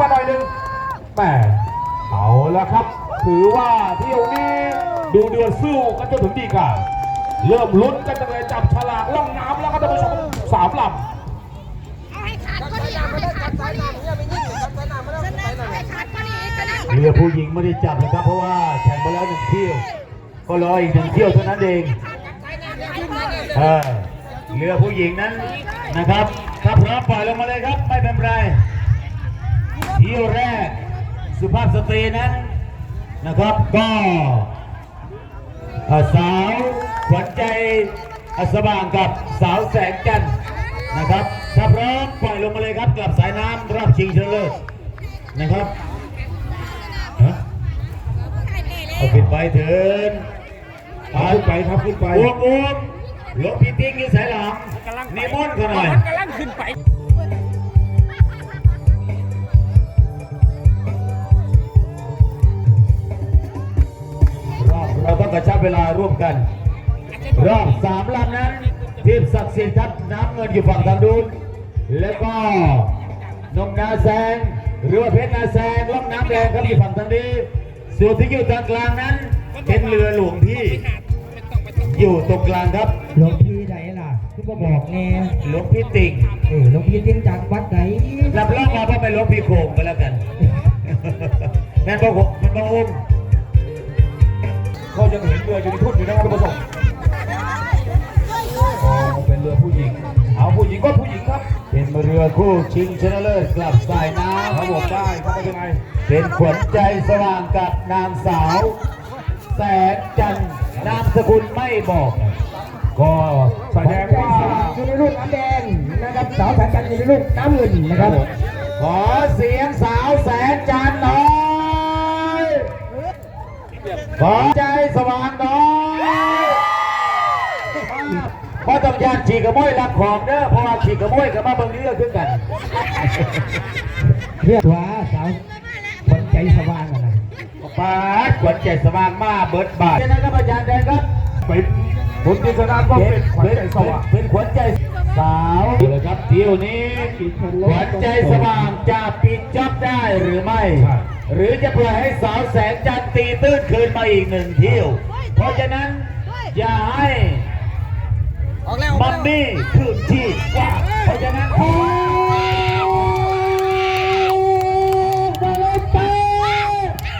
มาหน่อยหนึ่งแหมเอาละครับ ถือว่าเที่ยวนี้ดูเดือดสู้กันจนถึงดีกาเริ่มลุ้นกันตั้งแต่จับฉลากล่องน้ำแล้วก็ท่านผู้ชมสามลเอาให้ขาดก็ดีเรือผู้หญิงไม่ได้จับนะครับ เพราะว่าแข่งมาแล้วหนึ่งเที่ยว ก็รออีกหนึ่งเที่ยวเท่านั้นเองเออเรือผู้หญิงนั้นนะครับถ้าพร้อมปล่อยลงมาเลยครับ ไม่เป็นไร ที่ยวแรกสุภาพสตรีนั้นนะครับก็เอ่อสาวขวัญใจอัสว่างกับสาวแสงจันทร์นะครับถ้าพร้อมปล่อยลงมาเลยครับกลับสายน้ำรอบชิงชนะเลิศนะครับฮะเอาขึ้นไปเถินำเอาขึ้นไปครับขึ้นไปอ้วมอ้วมหลวงพี่ติ๊กอยู่สายหลังนิมนต์เขาหน่อยกำลังขึ้นไป ลาร่วมกัน รอบสามลำนั้นทีมศักดิ์สิทธิ์ครับน้ำเงินอยู่ฝั่งทางนู้นแล้วก็นมนาแซงหรือว่าเพชรนาแซงล่องน้ำแดงครับอยู่ฝั่งทางนี้ ส่วนที่อยู่ตรงกลางนั้น เป็นเรือหลวงที่ อยู่ตรงกลางครับหลวงพี่ไหนล่ะที่มาบอกแน่หลวงพี่ติ่งเออหลวงพี่เตียงจากวัดไหนรับรองมาเพราะเป็นหลวงพี่โคงก็แล้วกันแม่นพ่อผมแม่นพ่ออุ้ม ก็ยังเห็นเรืออยู่ในทุ่นอยู่นะครับท่านผู้ชมอ๋อเป็นเรือผู้หญิง เอาผู้หญิงก็ผู้หญิงครับ เป็นเรือคู่ชิงชนะเลิศกลับสายน้ำครับผมได้ครับไม่เป็นไรเป็นขวัญใจสว่างกับนางสาว แสงจันทร์นามสกุลไม่บอก ก็แสดงว่าอยู่ในรุ่นน้ำแดงนะครับสาวแสงจันทร์อยู่ในรุ่นน้ำเงินนะครับขอเสียงสาวแสงจันทร์หน่อย ขอใจสว่างหน่อยเพราะต้องยานฉีกกระมวยรับของเด้อเพราะว่าฉีกกระมวยกับมาเบิ่งนี้ก็คือกันเรียกว่าสาวคนใจสว่างอะนะปาดขวัญใจสว่างมาเบิดบาทเป็นนะครับอาจารย์แดงครับเป็นคุณกิษณาก็เป็นขวัญใจสว่างเป็นขวัญใจสาวเลยครับเที่ยวนี้ขวัญใจสว่างจะปิดจ็อบได้หรือไม่ใช่ หรือจะปล่อยให้สาวแสงจันทร์ตีตื้นคืนมาอีกหนึ่งเที่ยว เพราะฉะนั้นอย่าให้ออกแล้วมัมมี่คืนที่กว่าเพราะฉะนั้นขอ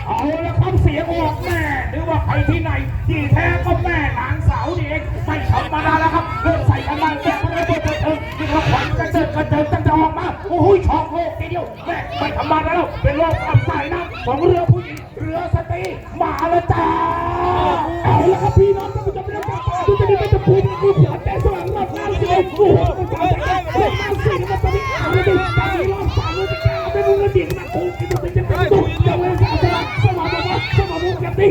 เอาละครับเสียงออกแม่หรือว่าไปที่ไหนที่แท้ก็แม่นางสาวนี่เองไม่ธรรมดาแล้วครับเริ่มใส่กันมาแก้กันเลยเปิดเปิดเอิงนี่เราขวัญกระเจิดกระเจิดตั้งแต่ออกมาโอ้โหช็อกโลกทีเดียวแม่ไม่ธรรมดาแล้วเป็นโลกอับสาย นะของเรือผู้หญิงเรือสตรีมาแล้วจ้าเอาละครับพี่น้องท่านผู้ชมเรื่องต่อไปดูจะดีเป็นจะพูดคือขวัญใจสว่างรอบน้ำสียงโอ้โหมันสาวใจเรื่องน้ำสีมันตอนนี้เอาละดิตอนนี้รอบสามรอบสี่เอาไปดูเงินดิ่งนนะโอ้ยมันเป็นจะเป็นตุ๊กจะเป็นสว่างสว่างสว่างสว่างมุกแบบนี้